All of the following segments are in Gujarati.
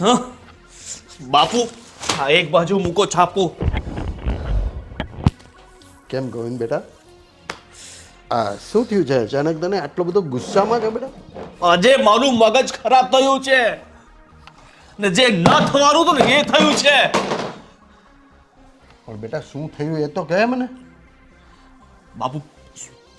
હં? બાપુ આ એક બાજુ મૂકો છાપુ. કેમ ગોવિંદ બેટા? આ શું થયું છે? અચાનક તને આટલો બધો ગુસ્સામાં છે બેટા? આજે મારું મગજ ખરાબ થયું છે. ને જે ન થવાનું હતું ને એ થયું છે. પણ બેટા શું થયું એ તો કહે મને. બાપુ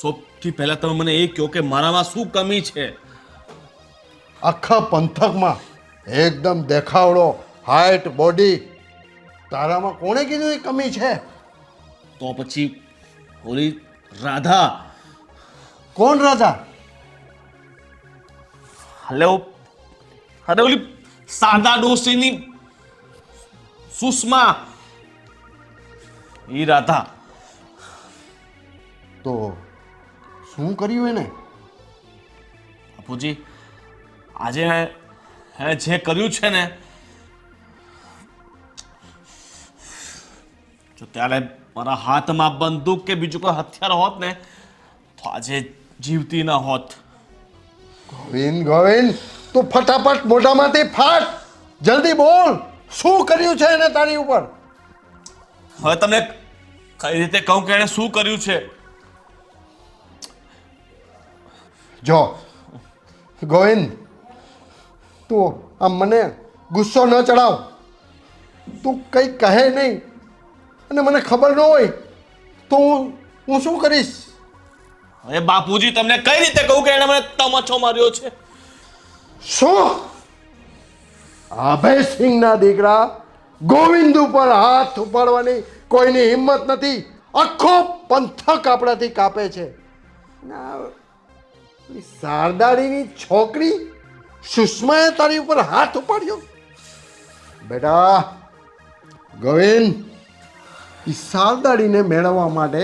સૌથી પહેલા તમે મને એ કહો કે મારામાં શું કમી છે? આખા પંથકમાં એકદમ દેખાવડો હાઈટ બોડી તારામાં કોણે કીધું એ કમી છે? તો પછી ઓલી રાધા. કોણ રાધા? હલો. અરે ઓલી સાદા ડોસીની સુષ્મા. એ રાધા. તો શું કર્યું એને? બાપુજી આજે એણે જે કર્યું છે ને જો ત્યારે મારા હાથમાં બંદૂક કે બીજું કોઈ હથિયાર હોત ને તો આજે જીવતી ન હોત. ગોવિંદ ગોવિંદ તું ફટાફટ મોઢામાંથી ફાટ. જલ્દી બોલ શું કર્યું છે એને તારી ઉપર? હવે તમને કઈ રીતે કહું કે એણે શું કર્યું છે? જો ગોવિંદ તું આમ મને ગુસ્સો ન ચડાવ. તું કંઈ કહે નહીં અને મને ખબર ન હોય તો હું હું શું કરીશ? હવે બાપુજી તમને કઈ રીતે કહું કે એણે મને તમાચો માર્યો છે? શું? અભયસિંહના દીકરા ગોવિંદ ઉપર હાથ ઉપાડવાની કોઈની હિંમત નથી. આખો પંથક આપણાથી કાપે છે. શારદાડીની છોકરી સુષ્માએ તારી ઉપર હાથ ઉપાડ્યો? બેટા, ગોવિંદ એ સાલદાડીને મેળવવા માટે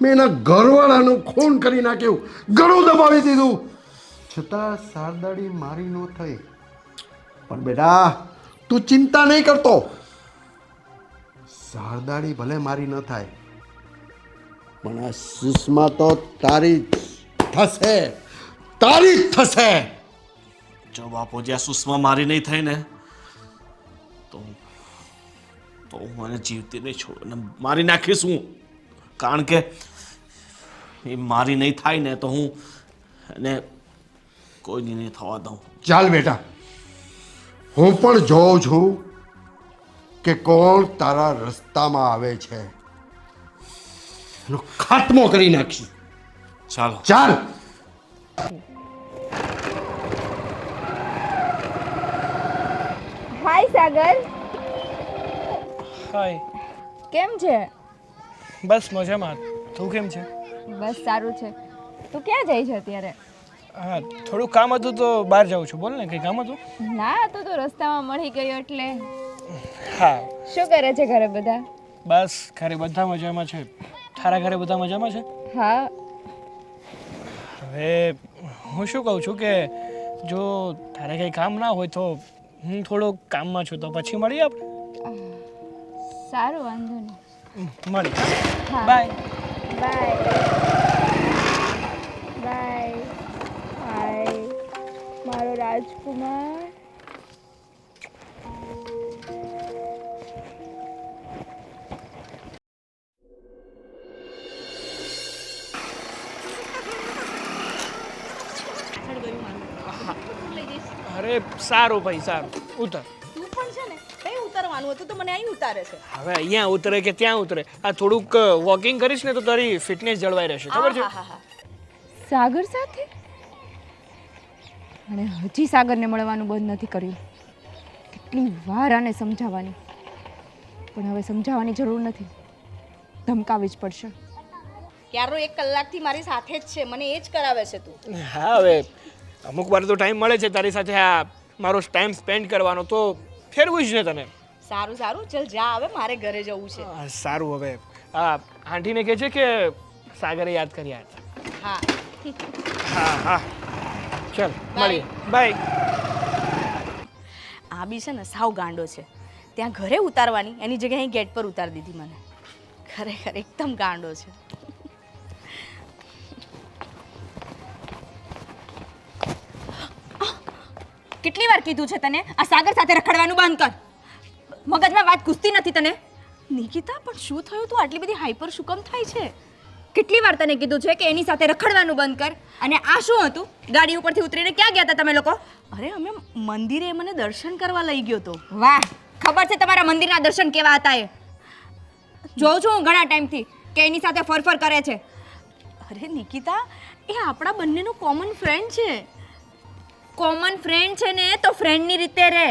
મેં એના ઘરવાળાનું ખૂન કરી નાખ્યું. ગળું દબાવી દીધું. છતાં શારદાડી મારી ન થઈ. પણ બેટા, તું ચિંતા નહીં કરતો. શારદાડી ભલે મારી ન થાય, પણ આ સુષ્મા તો તારી થશે. તારી થશે. જો બાપુજી જ્યાં સુષ્મા મારી નહીં થઈ ને તો તો હું મને જીવતી નહીં છોડું અને મારી નાખીશ હું. કારણ કે એ મારી નહીં થાય ને તો હું એને કોઈની નહીં થવા દઉં. ચાલ બેટા. હું પણ જોઉં છું કે કોણ તારા રસ્તામાં આવે છે. એનો ખાત્મો કરી નાખી ચાલો. ચાલ. સાગર? હાય કેમ છે? બસ મજામાં. તું કેમ છે? બસ સારું છે. તું ક્યાં જાય છે અત્યારે? હા થોડું કામ હતું તો બહાર જાઉં છું. બોલ ને કંઈ કામ હતું? ના તો તો રસ્તામાં મળી ગયો એટલે. હા. શું કરે છે ઘરે બધા? બસ ઘરે બધા મજામાં છે. તારા ઘરે બધા મજામાં છે? હા. હવે હું શું કહું છું કે જો તારે કંઈ કામ ના હોય તો હું થોડો કામમાં છું તો પછી મળીએ આપણે. સારું વાંધો નહીં. મળી બાય બાય બાય બાય મારો રાજકુમાર. અરે સારું ભાઈ સારું. ઉતર. તું પણ છે ને કઈ ઉતરવાનું હતું તો મને અહીં ઉતારે છે. હવે અહીંયા ઉતરે કે ત્યાં ઉતરે? આ થોડુંક વોકિંગ કરીશ ને તો તારી ફિટનેસ જળવાઈ રહેશે. ખબર છે? સાગર સાથે? અને હજી સાગરને મળવાનું બંધ નથી કર્યું. કેટલી વાર આને સમજાવવાની. પણ હવે સમજાવવાની જરૂર નથી. ધમકાવી જ પડશે. ક્યારનો એક કલાકથી મારી સાથે જ છે. મને એ જ કરાવે છે તું. હા હવે અમુક વાર તો ટાઈમ મળે છે તારી સાથે આ મારો ટાઈમ સ્પેન્ડ કરવાનો તો ફેરવું જ ને તને. સારું સારું. ચલ જા હવે મારે ઘરે જવું છે. સારું હવે. આ આંટીને કહે છે કે સાગરે યાદ કર્યા હતા. હા. હા હા. ચલ મળીએ. બાય આ બી છે ને સાવ ગાંડો છે. ત્યાં ઘરે ઉતારવાની એની જગ્યાએ અહીં ગેટ પર ઉતારી દીધી મને. ખરેખર એકદમ ગાંડો છે. કેટલી વાર કીધું છે તને? આ સાગર સાથે રખડવાનું બંધ કર. મગજમાં વાત ઘૂસતી નથી તને? નિકિતા પણ શું થયું? તું આટલી બધી હાઈપર શું કેમ થાય છે? કેટલી વાર તને કીધું છે કે એની સાથે રખડવાનું બંધ કર? અને આ શું હતું? ગાડી ઉપરથી ઉતરીને ક્યાં ગયા હતા તમે લોકો? અરે અમે મંદિરે મને દર્શન કરવા લઈ ગયો તો. વાહ ખબર છે તમારા મંદિરના દર્શન કેવા હતા એ? જોઉં છું હું ઘણા ટાઈમથી કે એની સાથે ફરફર કરે છે. અરે નિકિતા એ આપણા બંનેનો કોમન ફ્રેન્ડ છે. કોમન ફ્રેન્ડ છે ને તો ફ્રેન્ડની રીતે રહે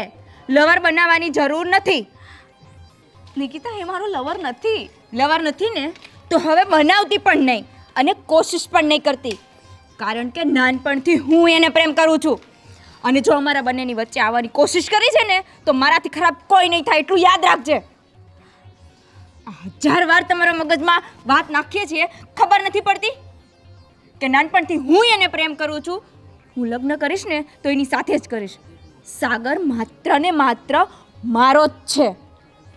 લવર બનાવવાની જરૂર નથી. નિકિતા એ મારો લવર નથી. લવર નથી ને તો હવે બનાવતી પણ નહીં અને કોશિશ પણ નહીં કરતી. કારણ કે નાનપણથી હું એને પ્રેમ કરું છું. અને જો અમારા બંનેની વચ્ચે આવવાની કોશિશ કરી છે ને તો મારાથી ખરાબ કોઈ નહીં થાય એટલું યાદ રાખજે. હજાર વાર તમારા મગજમાં વાત નાખીએ છીએ ખબર નથી પડતી કે નાનપણથી હું એને પ્રેમ કરું છું હું લગ્ન કરીશ ને તો એની સાથે જ કરીશ. સાગર માત્ર ને માત્ર મારો જ છે.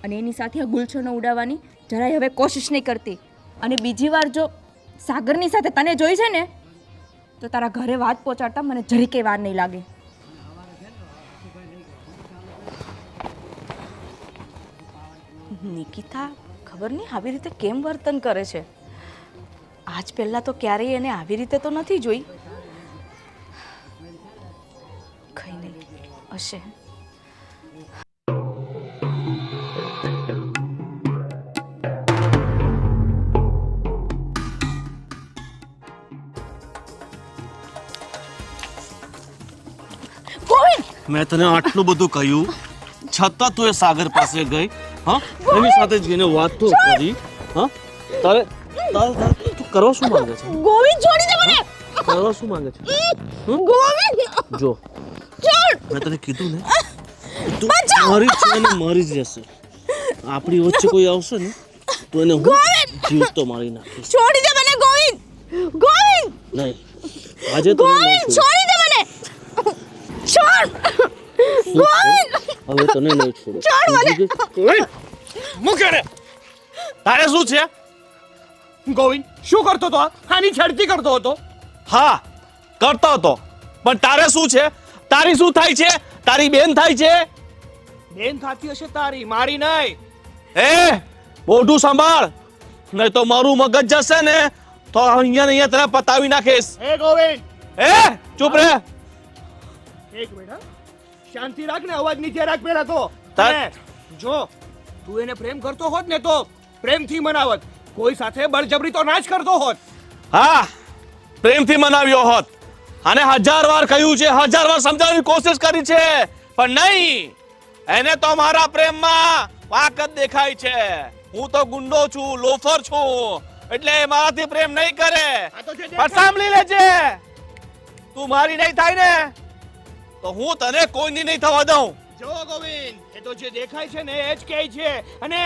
અને એની સાથે આ ગુલછોનો ઉડાવવાની જરાય હવે કોશિશ નહીં કરતી. અને બીજી વાર જો સાગરની સાથે તને જોઈ છે ને, તો તારા ઘરે વાત પહોંચાડતા મને જરીકે વાર નહીં લાગે. નિકિતા, ખબર નહીં આવી રીતે કેમ વર્તન કરે છે? આજ પહેલાં તો ક્યારેય એને આવી રીતે તો નથી જોઈ. હશે મેં તને આટલું બધું કહ્યું છતાં તું એ સાગર પાસે ગઈ હા? એની સાથે જઈને વાત તો કરી હા? તારે તારે તારે તું કરવા શું માંગે છે? ગોવિંદ છોડી દે મને! કરવા શું માંગે છે? ગોવિંદ! જો. મેં તને કીધું ને તું મારી જ છે અને મરી જ રહેશે. આપણી વચ્ચે કોઈ આવશે ને તો એને હું જીવતો મારી નાખીશ. છોડી દે મને ગોવિંદ! ગોવિંદ! નહીં આજે તો ગોવિંદ છોડી. દે મને! છોડ! ગોવિંદ! હવે તને નહીં છોડું. છોડ મને! મૂકે રે તારે શું છે? ગોવિંદ શું કરતો હતો? આની છેડતી કરતો હતો? હા કરતો હતો. પણ તારે શું છે? તારી શું થાય છે? તારી બેન થાય છે? બેન થાતી હશે તારી મારી નહીં. એ મોઢું સંભાળ. નહીં તો મારું મગજ જશે ને તો અહીંયા ને અહીંયા તને પતાવી નાખીશ. એ ગોવિંદ. એ ચૂપ રે. એક મિનિટ હા. શાંતિ રાખ ને અવાજ નીચે રાખ પેલા તો. જો તું એને પ્રેમ કરતો હોત ને તો પ્રેમથી મનાવત. કોઈ સાથે બળજબરી તો ના જ કરતો હોત. હા પ્રેમથી મનાવ્યો હોત. અને હજાર વાર કહ્યું છે હજાર વાર સમજાવવાની કોશિશ કરી છે. પણ નહીં એને તો મારા પ્રેમમાં વાક જ દેખાય છે. હું તો ગુંડો છું લોફર છું એટલે મારાથી પ્રેમ નહીં કરે. પણ સાંભળી લેજે. તું મારી નહીં થાય ને તો હું તને કોઈની નહીં થવા દઉં. જો ગોવિંદ એ તો જે દેખાય છે ને એ જ કહે છે. અને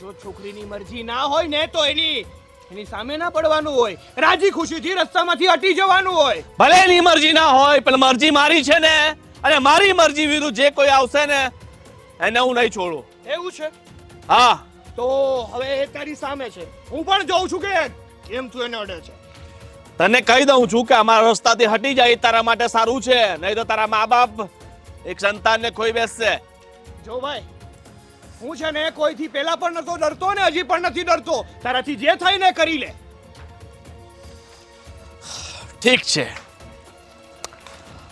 જો છોકરીની મરજી ના હોય ને તો એની એની સામે ના પડવાનું હોય. રાજી ખુશીથી રસ્તામાંથી હટી જવાનું હોય. ભલે એની મરજી ના હોય પણ મરજી મારી છે ને. અને મારી મરજી વિરુદ્ધ જે કોઈ આવશે ને એને હું નહીં છોડું. એવું છે? હા. તો હવે એ તારી સામે છે. હું પણ જોઉં છું કે કેમ તું એને અડે છે? તને કહી દઉં છું કે અમારા રસ્તાથી હટી જાય તારા માટે સારું છે. નહીં તો તારા મા બાપ એક સંતાનને ખોઈ બેસશે. જો ભાઈ હું છે ને કોઈથી પેલા પણ નતો ડરતો ને હજી પણ નથી ડરતો. તારાથી જે થાય ને કરી લે. ઠીક છે.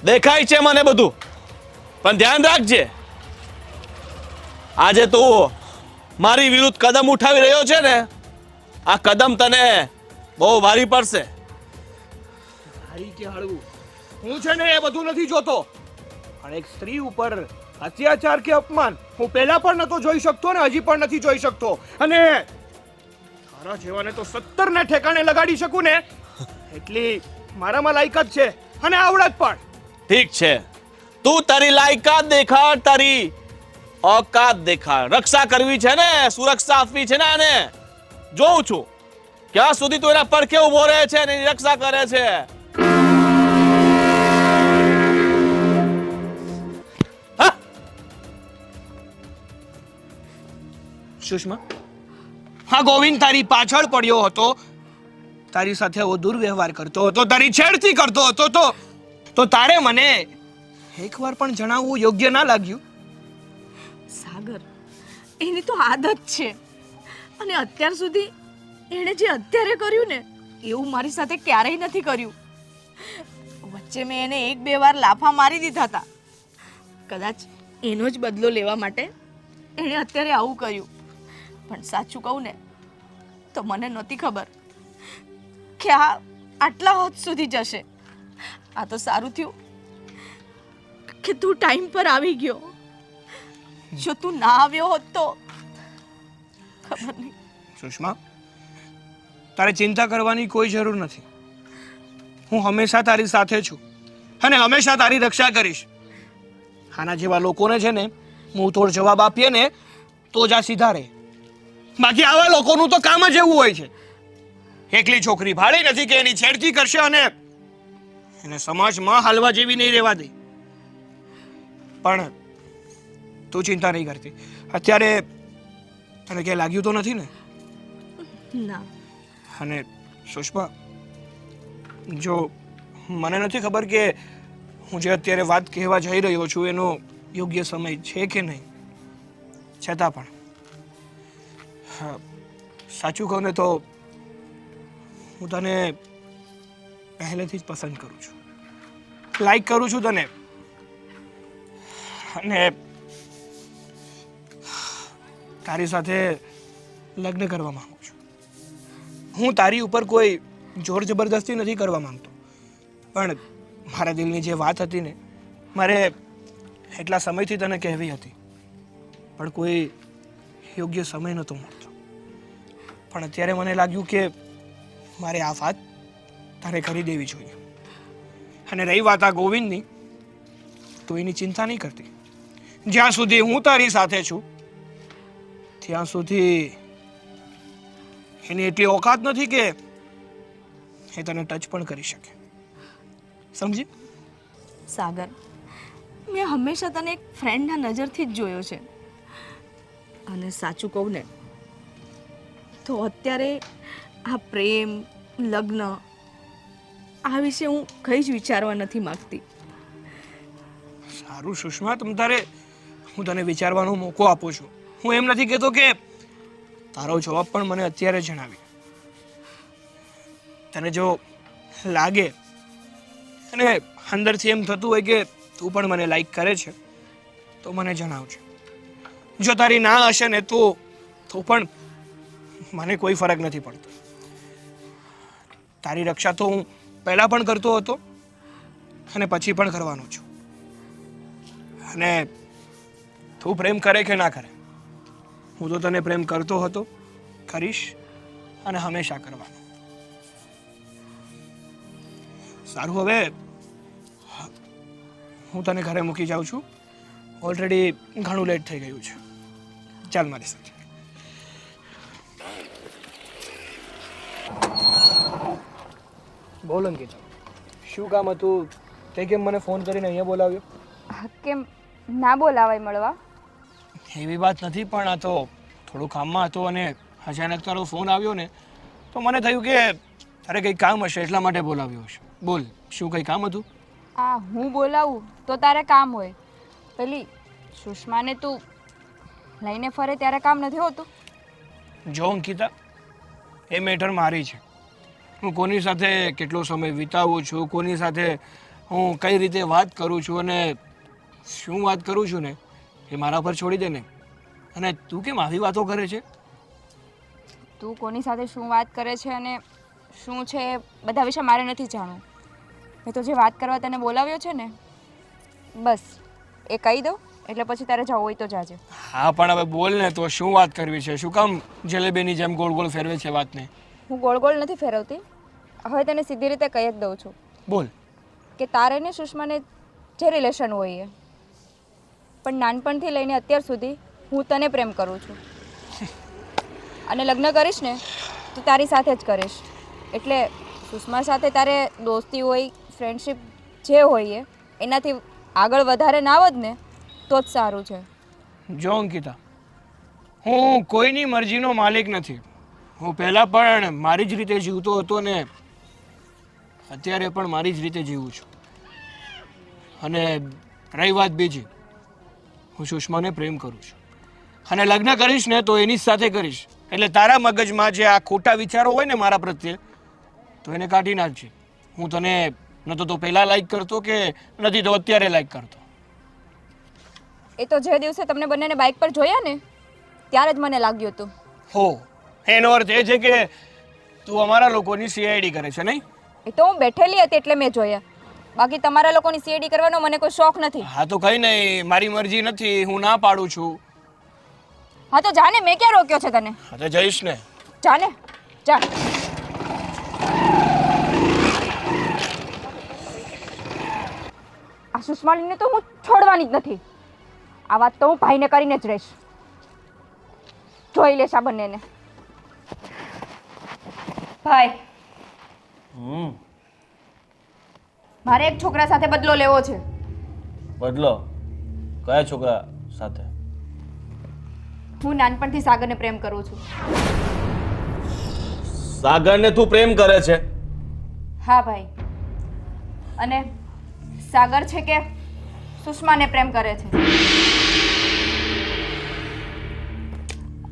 દેખાય છે મને બધું. પણ ધ્યાન રાખજે. આજે તું મારી વિરુદ્ધ કદમ ઉઠાવી રહ્યો છે ને આ કદમ તને બહુ ભારી પડશે. હારી કે હળવું? હું છે ને એ બધું નથી જોતો. પણ એક સ્ત્રી ઉપર અત્યાચાર કે અપમાન, હું પહેલા પણ નતો જોઈ શકતો ને હજી પણ નથી જોઈ શકતો. અને તારા જેવાને તો સત્તર ને ઠેકાણે લગાડી શકું ને, એટલી મારામાં લાયકાત છે અને આવડત પણ. ઠીક છે. તું તારી લાયકાત દેખાડ, તારી ઓકાત દેખાડ. રક્ષા કરવી છે ને, સુરક્ષા આપવી છે ને આને. જોઉં છું. ક્યાં સુધી તું એના પડખે ઊભો રહે છે અને એની રક્ષા કરે છે? સુષ્મા? હા, ગોવિંદ તારી પાછળ પડ્યો હતો. તારી સાથે એવો દુર્વ્યવહાર કરતો હતો, તારી છેડતી કરતો હતો, તો તો તારે મને એકવાર પણ જણાવવું યોગ્ય ના લાગ્યું? સાગર, એની તો આદત છે. અને અત્યાર સુધી એણે જે અત્યારે કર્યું ને, એવું મારી સાથે ક્યારેય નથી કર્યું. વચ્ચે મેં એને એક બે વાર લાફા મારી દીધા હતા. કદાચ એનો જ બદલો લેવા માટે એણે અત્યારે આવું કર્યું. પણ સાચું કહું ને, તો મને નહોતી ખબર કે આ આટલા હદ સુધી જશે. આ તો સારું થયું કે તું ટાઈમ પર આવી ગયો. જો તું ના આવ્યો હોત તો ખબર નહીં. સુષ્મા, તારે ચિંતા કરવાની કોઈ જરૂર નથી. હું હંમેશા તારી સાથે છું અને હંમેશા તારી રક્ષા કરીશ. આના જેવા લોકોને છે ને, મુંહ તોડ જવાબ આપીએ ને, તો જ આ સીધા રહે. બાકી આવા લોકોનું તો કામ જ એવું હોય છે. એકલી છોકરી ભાળી નથી કે એની છેડતી કરશે અને એને સમાજમાં હાલવા જેવી નહીં રહેવા દે. પણ તું ચિંતા નહીં કરતી. અત્યારે તને ક્યાંય લાગ્યું તો નથી ને? ના. અને સુષ્મા જો મને નથી ખબર કે હું જે અત્યારે વાત કહેવા જઈ રહ્યો છું એનો યોગ્ય સમય છે કે નહીં. છતાં પણ હા, સાચું કહું ને તો હું તને પહેલેથી જ પસંદ કરું છું. લાઈક કરું છું તને. અને તારી સાથે લગ્ન કરવા માંગુ છું. હું તારી ઉપર કોઈ જોર જબરદસ્તી નથી કરવા માંગતો. પણ મારા દિલની જે વાત હતી ને મારે એટલા સમયથી તને કહેવી હતી. પણ કોઈ યોગ્ય સમય નહોતો મળતો. પણ અત્યારે મને લાગ્યું કે મારે આ વાત તારે કરી દેવી જોઈએ. અને રહી વાત આ ગોવિંદની, તો એની ચિંતા નહીં કરતી. જ્યાં સુધી હું તારી સાથે છું, ત્યાં સુધી એની એટલી ઓકાત નથી કે એ તને ટચ પણ કરી શકે. સમજી? સાગર, મેં હંમેશા તને એક ફ્રેન્ડના નજરથી જ જોયો છે. અને સાચું કહું ને તો અત્યારે આ પ્રેમ, લગ્ન, આ વિશે હું કંઈ જ વિચારવા નથી માંગતી. સારું સુષ્મા તમ તારે, હું તને વિચારવાનો મોકો આપું છું. હું એમ નથી કહેતો કે તારો જવાબ પણ મને અત્યારે જણાવી. તને જો લાગે, અને અંદરથી એમ થતું હોય કે તું પણ મને લાઈક કરે છે, તો મને જણાવજે. જો તારી ના હશે ને તો તો પણ મને કોઈ ફરક નથી પડતો. તારી રક્ષા તો હું પહેલાં પણ કરતો હતો અને પછી પણ કરવાનો છું. અને તું પ્રેમ કરે કે ના કરે, હું તો તને પ્રેમ કરતો હતો, કરીશ અને હંમેશા કરવાનો. સારું, હવે હું તને ઘરે મૂકી જાઉં છું. ઓલરેડી ઘણું લેટ થઈ ગયું છે. ચાલ મારી સાથે. બોલ અંકિતા. શું કામ હતું? તે કેમ મને ફોન કરીને અહીંયા બોલાવ્યો? કેમ? ના બોલાવાય મળવા. એવી વાત નથી પણ આ તો થોડું કામમાં હતો અને અચાનક તારો ફોન આવ્યો ને તો મને થયું કે તારે કંઈ કામ હશે એટલા માટે બોલાવ્યો હશે. બોલ શું કંઈ કામ હતું? આ હું બોલાવું તો તારે કામ હોય. પેલી સુષ્માને તું લઈને ફરે ત્યારે કામ નથી હોતું? જો અંકિતા એ મેટર મારી છે. હું કોની સાથે કેટલો સમય વિતાવું છું કોની સાથે હું કઈ રીતે વાત કરું છું અને શું વાત કરું છું ને એ મારા પર છોડી દે ને. અને તું કેમ આવી વાતો કરે છે? તું કોની સાથે શું વાત કરે છે અને શું છે બધા વિશે મારે નથી જાણવું. મેં તો જે વાત કરવા તને બોલાવ્યો છે ને બસ એ કહી દો એટલે પછી તારે જવું હોય તો જાજે. હા પણ હવે બોલ ને તો શું વાત કરવી છે? શું કામ જલેબીની જેમ ગોળ ગોળ ફેરવે છે વાતને? હું ગોળ ગોળ નથી ફેરવતી. હવે તને સીધી રીતે કહી જ દઉં છું. બોલ. કે તારે ને સુષ્માને જે રિલેશન હોય એ. પણ નાનપણથી લઈને અત્યાર સુધી હું તને પ્રેમ કરું છું. અને લગ્ન કરીશ ને તો તારી સાથે જ કરીશ. એટલે સુષ્મા સાથે તારે દોસ્તી હોય ફ્રેન્ડશિપ જે હોય એ એનાથી આગળ વધારે ના વધ ને તો જ સારું છે. જો અંકિતા હું કોઈની મરજીનો માલિક નથી. હું પહેલાં પણ મારી જ રીતે જીવતો હતો ને અત્યારે પણ મારી જ રીતે જીવું છું. અને રહી વાત બીજી. હું સુષ્માને પ્રેમ કરું છું. અને લગ્ન કરીશ ને તો એની સાથે કરીશ. એટલે તારા મગજમાં જે આ ખોટા વિચારો હોય ને મારા પ્રત્યે તો એને કાઢી નાખજે. હું તને ન તો તો પહેલાં લાઈક કરતો કે નથી તો અત્યારે લાઈક કરતો? એ તો જે દિવસે તમને બંનેને બાઇક પર જોયા ને ત્યારે જ મને લાગ્યું હતું. હો એનો અર્થ એ છે કે તું અમારા લોકોની સીઆઈડી કરે છે નહીં? એ તો હું બેઠેલી હતી એટલે મેં જોયા. બાકી તમારા લોકોની સીએડી કરવાનો મને કોઈ શોખ નથી. હા તો કઈ નહીં મારી મરજી નથી. હું ના પાડું છું. હા તો જાને મેં ક્યાં રોક્યો છે તને? હા તો જઈશ ને. જાને જા. આ સુષ્માલીને તો હું છોડવાની જ નથી. આ વાત તો હું ભાઈને કરીને જ રહીશ. જોઈ લેશ આ બંનેને. ભાઈ મારે એક છોકરા સાથે બદલો લેવો છે. બદલો? કયા છોકરા સાથે? હું નાનપણથી સાગરને પ્રેમ કરું છું. સાગરને તું પ્રેમ કરે છે? હા ભાઈ. અને સાગર છે કે સુષ્માને પ્રેમ કરે છે.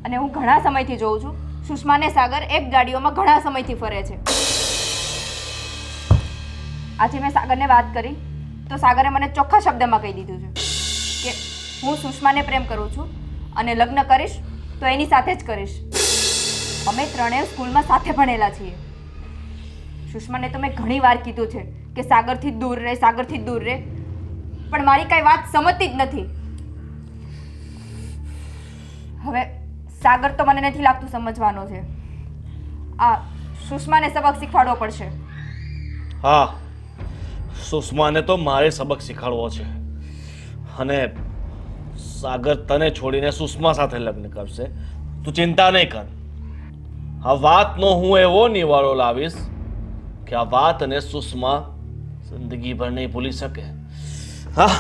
અને હું ઘણા સમયથી જોઉં છું. સુષ્માને સાગર એક ગાડીઓમાં ઘણા સમયથી ફરે છે. આજે મેં સાગરને વાત કરી, તો સાગરે મને ચોખ્ખા શબ્દમાં કહી દીધું છે કે હું સુષ્માને પ્રેમ કરું છું અને લગ્ન કરીશ તો એની સાથે જ કરીશ. અમે ત્રણેય સ્કૂલમાં સાથે ભણેલા છીએ. સુષ્માને તો મેં ઘણી વાર કીધું છે કે સાગરથી દૂર રહે, સાગરથી દૂર રહે, પણ મારી કાંઈ વાત સમજતી જ નથી. હવે સાગર તો મને નથી લાગતું સમજવાનો છે. આ સુષ્માને સબક શીખવાડવો પડશે. હા. સુષ્માને તો મારે સબક શીખવાડવો છે. અને સાગર તને છોડીને સુષ્મા સાથે લગ્ન કરશે. તું ચિંતા નહીં કર. આ વાતનો હું એવો નિવારો લાવીશ કે આ વાત અને સુષ્મા જિંદગીભર નહીં ભૂલી શકે. હા.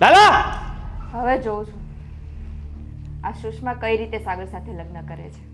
દાદા! હવે જોઉં છું. આ સુષ્મા કઈ રીતે સાગર સાથે લગ્ન કરે છે?